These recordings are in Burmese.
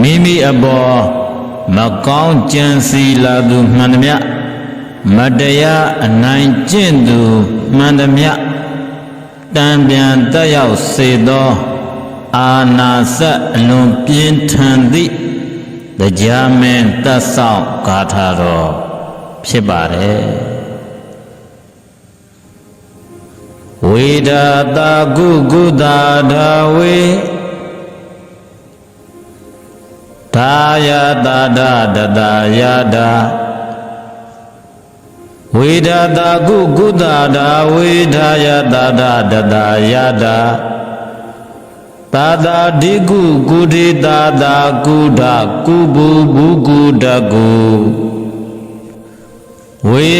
မိမိအပေါ်မကောင်းကြံစီလာသူမှန်သမျှမတရားအနိုင်ကျင့်သူမှန်သမျှတံပြန်တက်ရောက်စေသောအာနာစအလွန်ပြင်းထန်သည့်တရားမင်းတတ်ဆောင်ဂါထာတော်ဖြစ်ပါတယ်ဝေဒတာကုကုတာဒါဝေ သာယတာဒတတယတာဝေဒတာကုကုတာဒါဝေသာယတာဒတတယတာသာသာဒီကုကုဒေသာသာကုဒကုဘူဘူကုတကုဝေ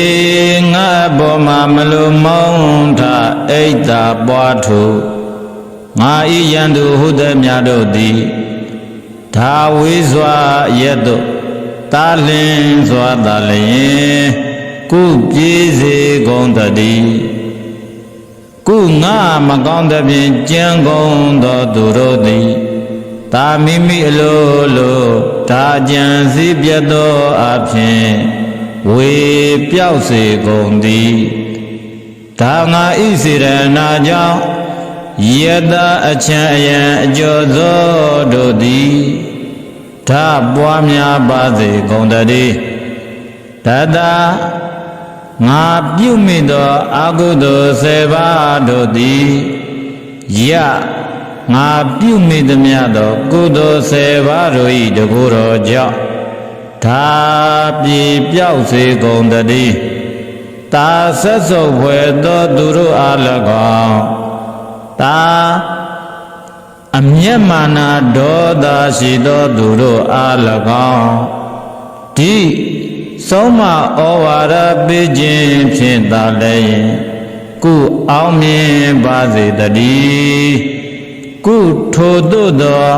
ငါဘောမှာမလိုမောင်းထအိတ်သာပွားထုငါဤယံသူဟုသည်များတို့သည် ဒါဝေစွာရက်တို့တာလင်းစွာတာလျင်ကုပြေးစေကုန်တည်းကုငါမကောင်းသဖြင့်ကြံကုန်သောသူတို့သည်တာမိမိအလိုလိုဒါကြံစည်းပြတ်သောအဖြစ်ဝေပြောက်စေကုန်သည်ဒါငါဣစေရနာကြောင့် ယတအချံအယံအကျော်သောတို့သည်ဓာပွားများပါစေကုန်တည်းတတငါပြုမိသောအာဟုသောစေပါတို့သည်ယငါပြုမိသမျှသောကုသိုလ်စေပါတို့၏တကူတော်ကြောင့်ဒါပြေပြောက်စေကုန်တည်းတာဆက်စုပ်ဖွယ်သောသူတို့အား၎င်း တာအမျက်မာနာဒေါသရှိသောသူတို့အား၎င်းဒီဆုံးမဩဝါဒပေးခြင်းဖြင့်သာလည်းကုအောင်မြင်ပါစေတည်းကုထိုတို့သော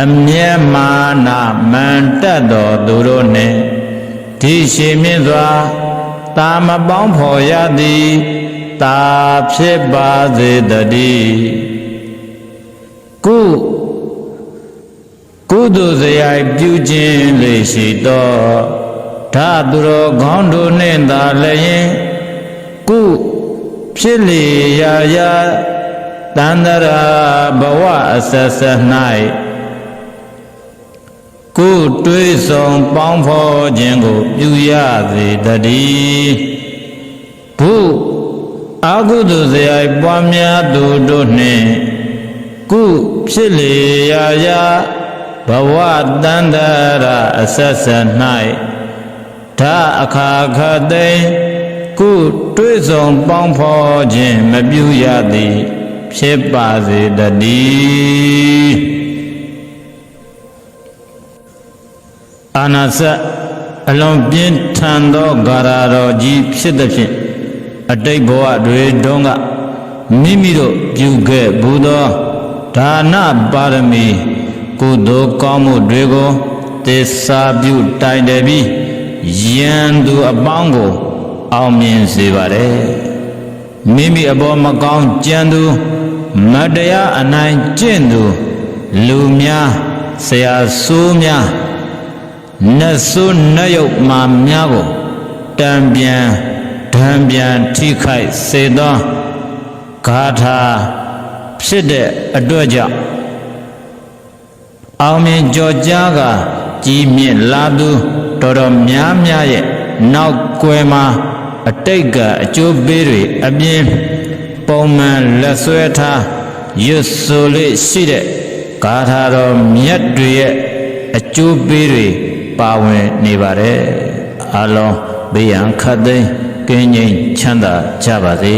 အမျက်မာနာမန်တက်တော်သူတို့နှင့်ဒီရှိမြင့်စွာတာမပေါင်းဖော်ရသည် တာဖြစ်ပါစေတည်းကုကုသိုလ်စရိုက်ပြုခြင်းလေရှိသောဓာသူတော်ခေါင်းတို့နှင့်သာလည်းကုဖြစ်လေရာရာတန္တရာဘဝအဆက်ဆက်၌ကိုတွေးဆောင်ပေါင်းဖော်ခြင်းကို ပြုရစေတည်းဘု အာဟုတုဇယပွားများသူတို့နှင့်ကုဖြစ်လေရာရာဘဝတန္တရာအဆက်ဆက်၌ဓာအခါခသိမ့်ကုတွေးဆောင်ပေါင်းဖော်ခြင်းမပြုရသည်ဖြစ်ပါစေတည်းအာနာစအလွန်ပြင်းထန်သောဂါရတော်ကြီးဖြစ်သည်ဖြင့် အတိတ်ဘဝတွေတုန်းကမိမိတို့ပြုခဲ့ဘူးသောဒါနပါရမီကုသိုလ်ကောင်းမှုတွေကိုသစ္စာပြုတိုင်တယ်ပြီးယံသူအပေါင်းကို အောင်မြင်စေပါတယ်မိမိအပေါ်မကောင်းကြံသူမတရားအနိုင်ကျင့်သူလူများဆရာဆိုးများနတ်ဆိုးနတ်ရုပ်မာများကိုတံပြန်ဓံ ပြန်ထိခိုက်စေသောဂါထာဖြစ်တဲ့အတွက်ကြောင့်အောင်မြင်ကြော်ကြားကကြီးမြင့်လာသူတော်တော်များများရဲ့နောက်ကွယ်မှာအတိတ်ကအကျိုးပေးတွေအပြင်းပုံမှန်လက်ဆွဲထားရွတ်ဆိုလေးရှိတဲ့ဂါထာတော်မြတ်တွေရဲ့အကျိုးပေးတွေပါဝင်နေပါတယ်အလုံးဘေးရန်ခတ်သိမ်း ကင်းငြိမ်းချမ်းသာကြပါစေ